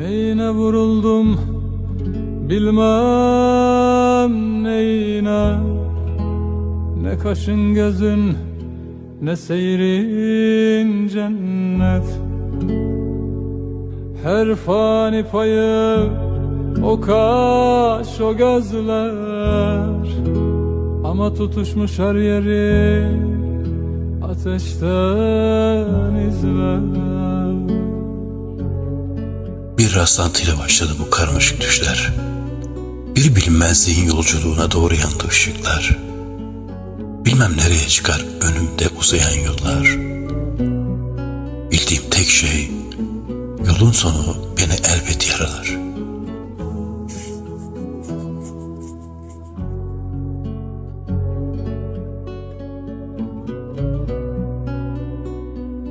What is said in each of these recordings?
Neyine vuruldum bilmem neyine. Ne kaşın gözün ne seyrin cennet. Her fani payı o kaş o gözler. Ama tutuşmuş her yeri ateşten izler Bir rastlantıyla başladı bu karmaşık düşler. Bir bilinmezliğin yolculuğuna doğru yandı ışıklar. Bilmem nereye çıkar önümde uzayan yollar. Bildiğim tek şey yolun sonu beni elbet yaralar.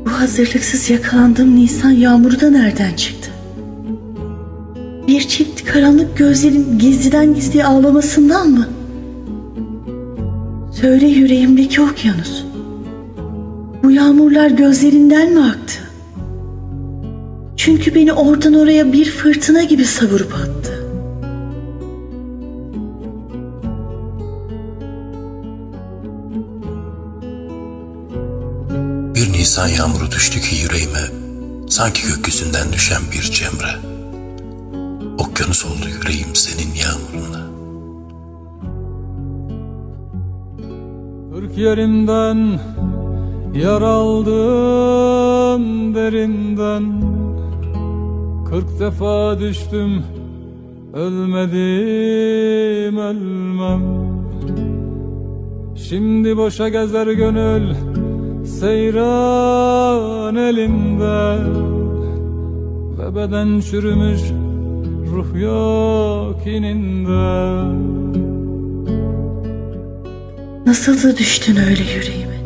Bu hazırlıksız yakalandığım Nisan yağmuru da nereden çıktı? Bir çift karanlık gözlerin gizliden gizliye ağlamasından mı? Söyle yüreğimdeki okyanus. Bu yağmurlar gözlerinden mi aktı? Çünkü beni oradan oraya bir fırtına gibi savurup attı. Bir Nisan yağmuru düştü ki yüreğime sanki gökyüzünden düşen bir cemre. Okyanus oldu yüreğim senin yağmurunla. Kırk yerimden yar aldım derinden. Kırk defa düştüm ölmedim ölmem. Şimdi boşa gezer gönül seyran elinde Ve beden çürümüş ruh yok ininde Nasıl da düştün öyle yüreğime,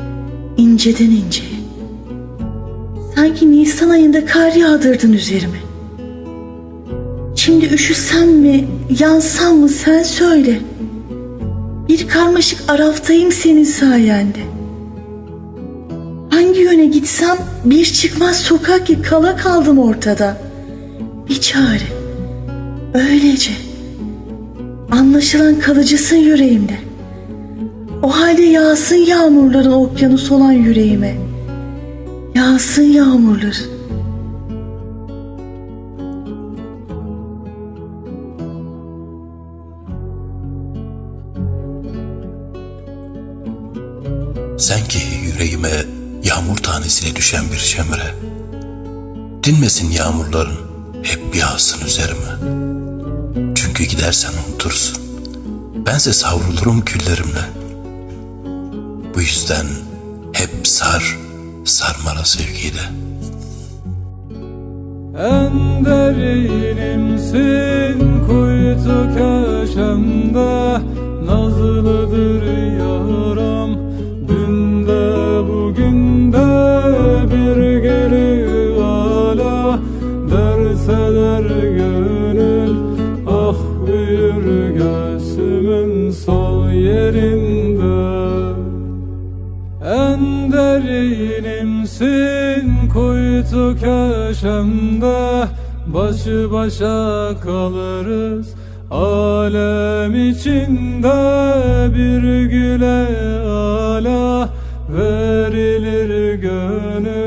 inceden inceye. Sanki Nisan ayında kar yağdırdın üzerime. Şimdi üşüsem mi, yansam mı sen söyle. Bir karmaşık araftayım senin sayende. Hangi yöne gitsem bir çıkmaz sokak ki kala kaldım ortada. Bir çare, öylece. Anlaşılan kalıcısın yüreğimde. O halde yağsın yağmurların okyanus olan yüreğime. Yağsın yağmurlar. Sen ki yüreğime yağmur tanesine düşen bir şemre. Dinmesin yağmurların hep yağsın üzerime. Çünkü gidersen unutursun. Bense savrulurum küllerimle. Bu yüzden hep sar, sarmala sevgiyle. En derinimsin kuytu köşemde büyür göğsümün sol yerinde. En derinimsin kuytu köşemde. Başı başa kalırız Alem içinde. Bir güle ala Verilir gönül